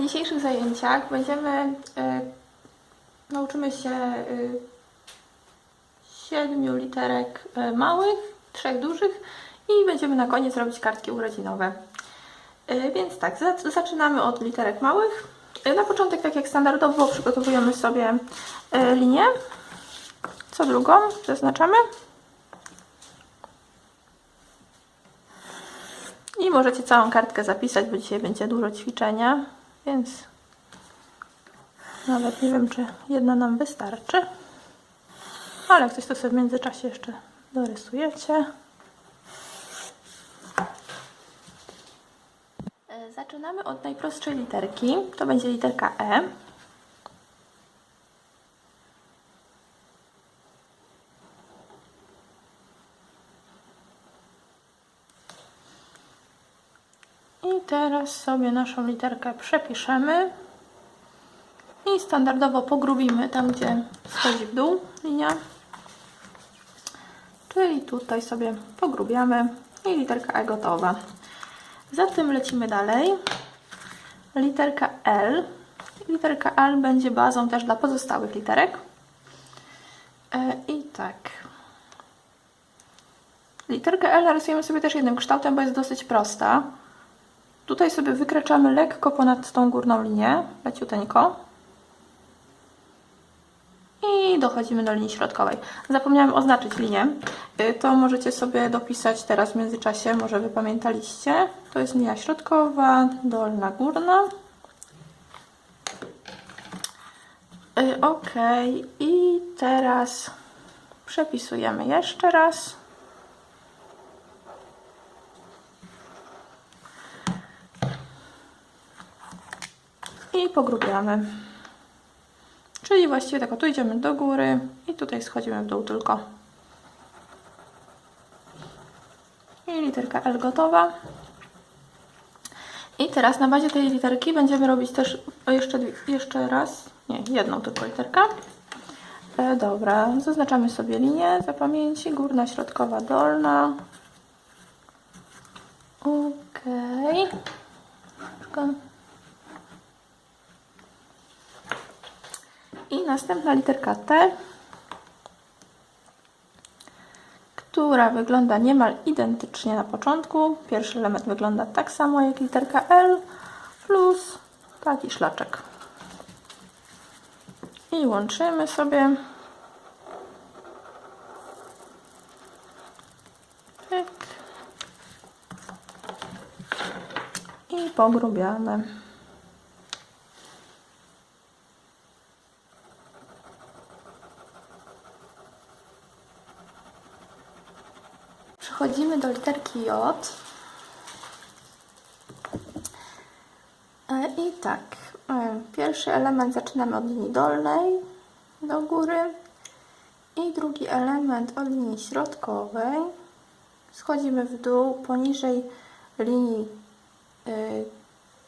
dzisiejszych zajęciach będziemy e, nauczymy się e, siedmiu literek e, małych, trzech dużych i będziemy na koniec robić kartki urodzinowe. E, więc tak, za, zaczynamy od literek małych. E, na początek, tak jak standardowo, przygotowujemy sobie e, linię. Co drugą zaznaczamy. I możecie całą kartkę zapisać, bo dzisiaj będzie dużo ćwiczenia, więc nawet nie wiem, czy jedna nam wystarczy. Ale jak coś to sobie w międzyczasie jeszcze dorysujecie. E, Zaczynamy od najprostszej literki. To będzie literka E. teraz sobie naszą literkę przepiszemy. I standardowo pogrubimy tam, gdzie schodzi w dół linia. Czyli tutaj sobie pogrubiamy i literka E gotowa. Zatem lecimy dalej. Literka L. Literka L będzie bazą też dla pozostałych literek. E, I tak. Literkę L narysujemy sobie też jednym kształtem, bo jest dosyć prosta. Tutaj sobie wykraczamy lekko ponad tą górną linię, leciuteńko. I dochodzimy do linii środkowej. Zapomniałam oznaczyć linię. Y, To możecie sobie dopisać teraz w międzyczasie, może Wy pamiętaliście. To jest linia środkowa, dolna, górna. Y, Ok, i teraz przepisujemy jeszcze raz. I pogrubiamy. Czyli właściwie tak, tu idziemy do góry i tutaj schodzimy w dół tylko. I literka L gotowa. I teraz na bazie tej literki będziemy robić też jeszcze, jeszcze raz, nie, jedną tylko literkę. E, dobra, zaznaczamy sobie linię za pamięci, górna, środkowa, dolna. Okej. Okay. I następna literka T, która wygląda niemal identycznie na początku. Pierwszy element wygląda tak samo jak literka L plus taki szlaczek. I łączymy sobie. Pyk. I pogrubiamy. Przechodzimy do literki J. E, I tak, e, pierwszy element zaczynamy od linii dolnej do góry i drugi element od linii środkowej. Schodzimy w dół poniżej linii, e,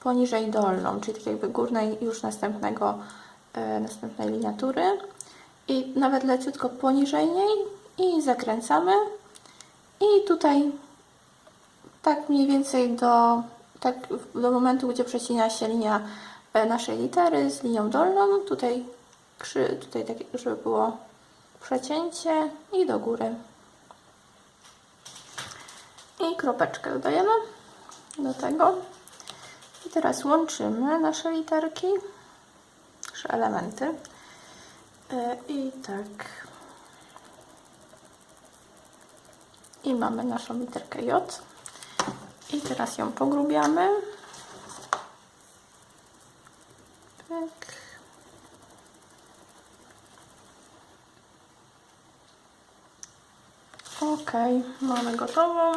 poniżej dolną, czyli tak jakby górnej już następnego, e, następnej liniatury i nawet leciutko poniżej niej i zakręcamy i tutaj tak mniej więcej do, tak do momentu, gdzie przecina się linia e, naszej litery z linią dolną, tutaj, krzy, tutaj tak, żeby było przecięcie i do góry. I kropeczkę dodajemy do tego. I teraz łączymy nasze literki, nasze elementy. E, I tak. I mamy naszą literkę J. I teraz ją pogrubiamy. Tak. Ok, mamy gotową.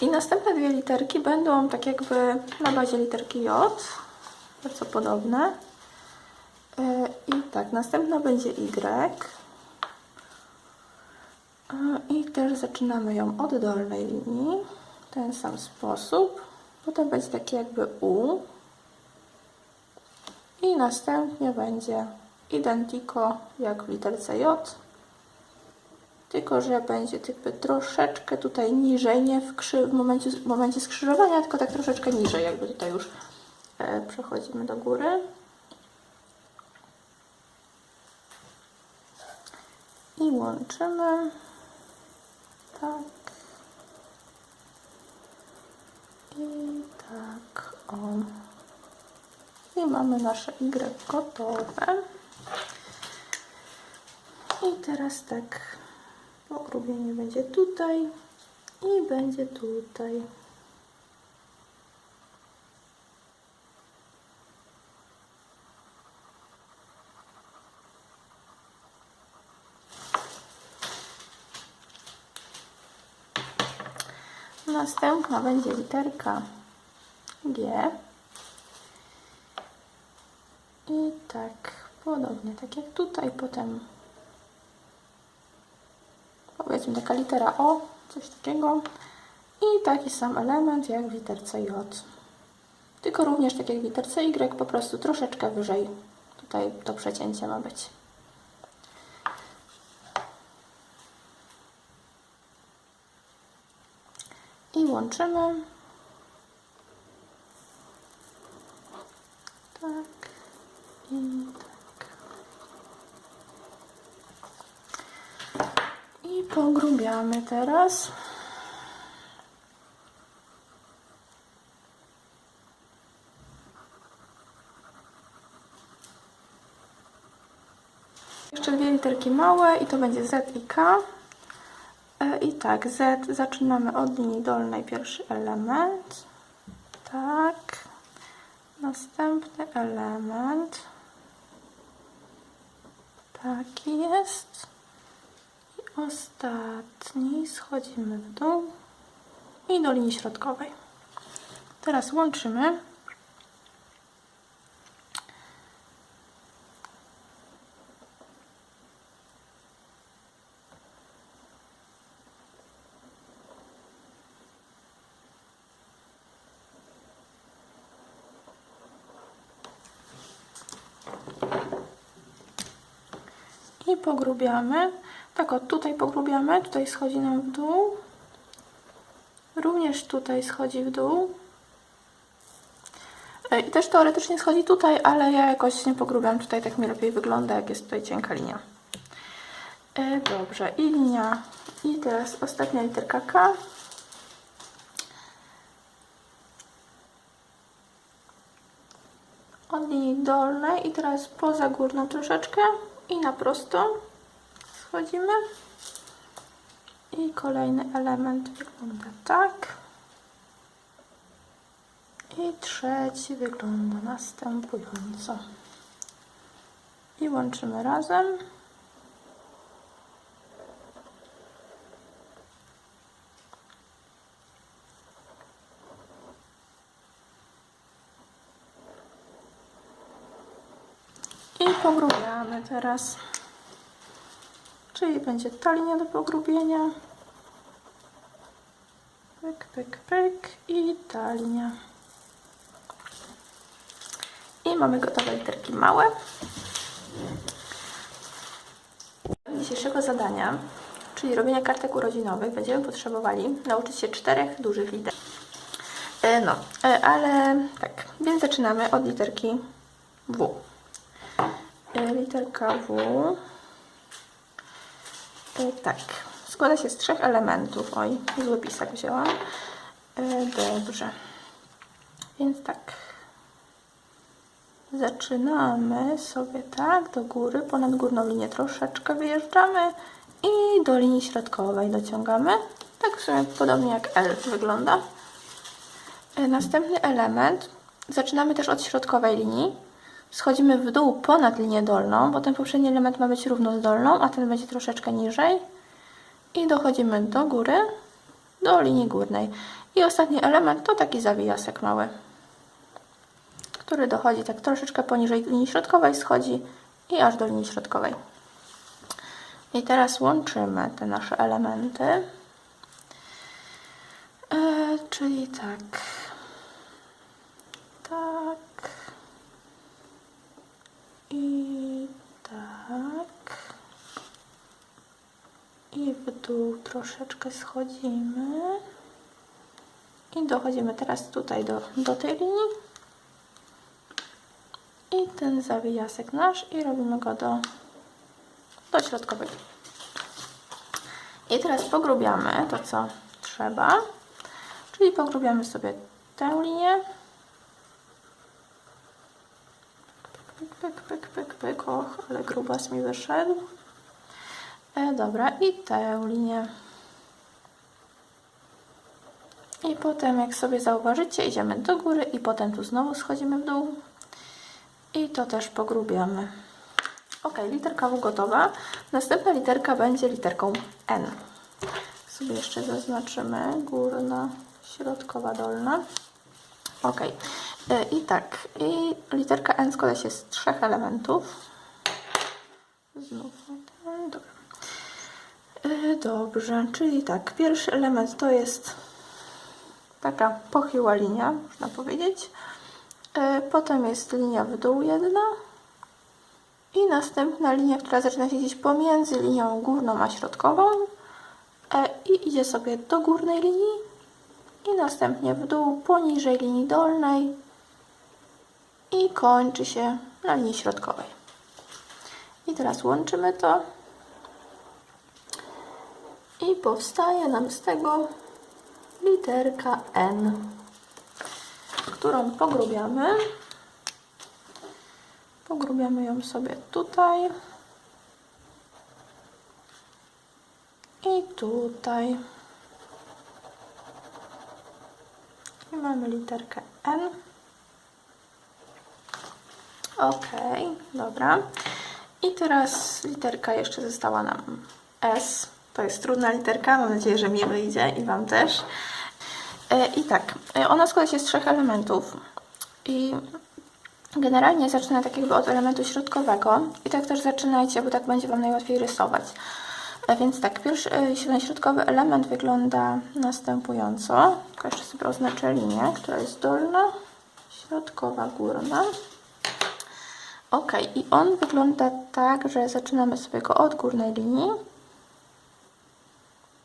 I następne dwie literki będą tak jakby na bazie literki J. Bardzo podobne. E, I tak, następna będzie Y. I też zaczynamy ją od dolnej linii, w ten sam sposób. Potem będzie takie jakby U. I następnie będzie identico jak w literce J. Tylko, że będzie jakby troszeczkę tutaj niżej, nie w, krzy w, momencie, w momencie skrzyżowania, tylko tak troszeczkę niżej, jakby tutaj już e, przechodzimy do góry. I łączymy. Tak. I tak, o. I mamy nasze Y gotowe. I teraz tak, pogrubienie będzie tutaj i będzie tutaj. Następna będzie literka G. I tak, podobnie, tak jak tutaj, potem powiedzmy taka litera O, coś takiego. I taki sam element jak w literce J. Tylko również tak jak w literce Y, po prostu troszeczkę wyżej. Tutaj to przecięcie ma być. I łączymy. Tak. I tak. I pogrubiamy teraz. Jeszcze dwie literki małe i to będzie Z i K. Tak, Z zaczynamy od linii dolnej, pierwszy element. Tak. Następny element. Taki jest. I ostatni schodzimy w dół i do linii środkowej. Teraz łączymy. I pogrubiamy. Tak o, tutaj pogrubiamy, tutaj schodzi nam w dół. Również tutaj schodzi w dół. E, I też teoretycznie schodzi tutaj, ale ja jakoś nie pogrubiam. Tutaj tak mi lepiej wygląda, jak jest tutaj cienka linia. E, Dobrze, i linia. I teraz ostatnia literka K. Od linii dolnej i teraz poza górną troszeczkę i na prosto schodzimy. I kolejny element wygląda tak. I trzeci wygląda następująco. I łączymy razem. I pogrubiamy teraz. Czyli będzie ta linia do pogrubienia. Pyk, pyk, pyk i ta linia. I mamy gotowe literki małe. Dzisiejszego zadania, czyli robienia kartek urodzinowych, będziemy potrzebowali nauczyć się czterech dużych liter. E, No, e, ale tak, więc zaczynamy od literki W. Literka W. E, Tak, składa się z trzech elementów. Oj, zły pisak wzięłam. E, Dobrze. Więc tak. Zaczynamy sobie tak do góry, ponad górną linię troszeczkę wyjeżdżamy i do linii środkowej dociągamy. Tak w sumie podobnie jak L wygląda. E, Następny element. Zaczynamy też od środkowej linii. Schodzimy w dół ponad linię dolną, bo ten poprzedni element ma być równo z dolną, a ten będzie troszeczkę niżej. I dochodzimy do góry, do linii górnej. I ostatni element to taki zawijasek mały, który dochodzi tak troszeczkę poniżej linii środkowej, schodzi i aż do linii środkowej. I teraz łączymy te nasze elementy. E, czyli tak. Tak. I tak. I w dół troszeczkę schodzimy. I dochodzimy teraz tutaj do, do tej linii. I ten zawijasek nasz i robimy go do, do środkowej. I teraz pogrubiamy to, co trzeba. Czyli pogrubiamy sobie tę linię. Pyk, pyk, pyk, pyk, pyk. Och, ale grubas mi wyszedł. E, dobra, i tę linię. I potem, jak sobie zauważycie, idziemy do góry i potem tu znowu schodzimy w dół. I to też pogrubiamy. Ok, literka W gotowa. Następna literka będzie literką N. Sobie jeszcze zaznaczymy górna, środkowa, dolna. Ok. E, I tak, i literka N składa się z trzech elementów. Znów. Dobra. E, Dobrze, czyli tak, pierwszy element to jest taka pochyła linia, można powiedzieć. E, Potem jest linia w dół jedna. I następna linia, która zaczyna się gdzieś pomiędzy linią górną a środkową. I idzie sobie do górnej linii. I następnie w dół poniżej linii dolnej. I kończy się na linii środkowej. I teraz łączymy to. I powstaje nam z tego literka N, którą pogrubiamy. Pogrubiamy ją sobie tutaj i tutaj. I mamy literkę N. Ok, dobra. I teraz literka jeszcze została nam S. To jest trudna literka, mam nadzieję, że mi wyjdzie i Wam też. E, I tak, e, ona składa się z trzech elementów. I generalnie zaczyna tak jakby od elementu środkowego. I tak też zaczynajcie, bo tak będzie Wam najłatwiej rysować. E, Więc tak, pierwszy środkowy element wygląda następująco. Tylko jeszcze sobie oznaczę linię, która jest dolna, środkowa, górna. Ok, i on wygląda tak, że zaczynamy sobie go od górnej linii.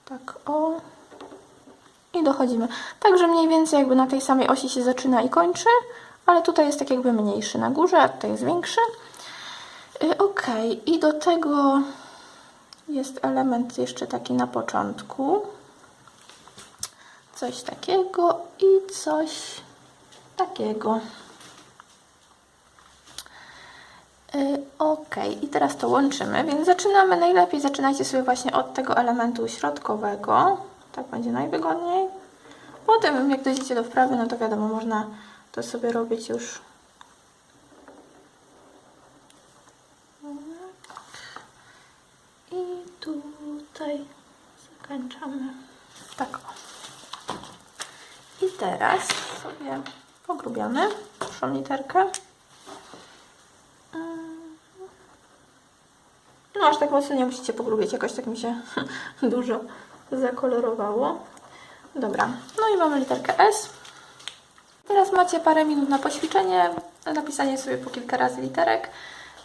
Tak, o. I dochodzimy. Także mniej więcej jakby na tej samej osi się zaczyna i kończy, ale tutaj jest tak jakby mniejszy na górze, a tutaj jest większy. Y, Ok, i do tego jest element jeszcze taki na początku. Coś takiego i coś takiego. Y, Ok, i teraz to łączymy, więc zaczynamy. Najlepiej zaczynajcie sobie właśnie od tego elementu środkowego. Tak będzie najwygodniej. Potem, jak dojdziecie do wprawy, no to wiadomo, można to sobie robić już. I tutaj zakończamy. Tak. I teraz sobie pogrubiamy naszą literkę. No aż tak mocno nie musicie pogrubiać, jakoś tak mi się dużo zakolorowało. Dobra, no i mamy literkę S. Teraz macie parę minut na poćwiczenie, na napisanie sobie po kilka razy literek.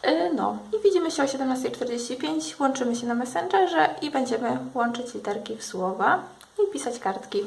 Yy, No i widzimy się o 17.45, łączymy się na Messengerze i będziemy łączyć literki w słowa i pisać kartki.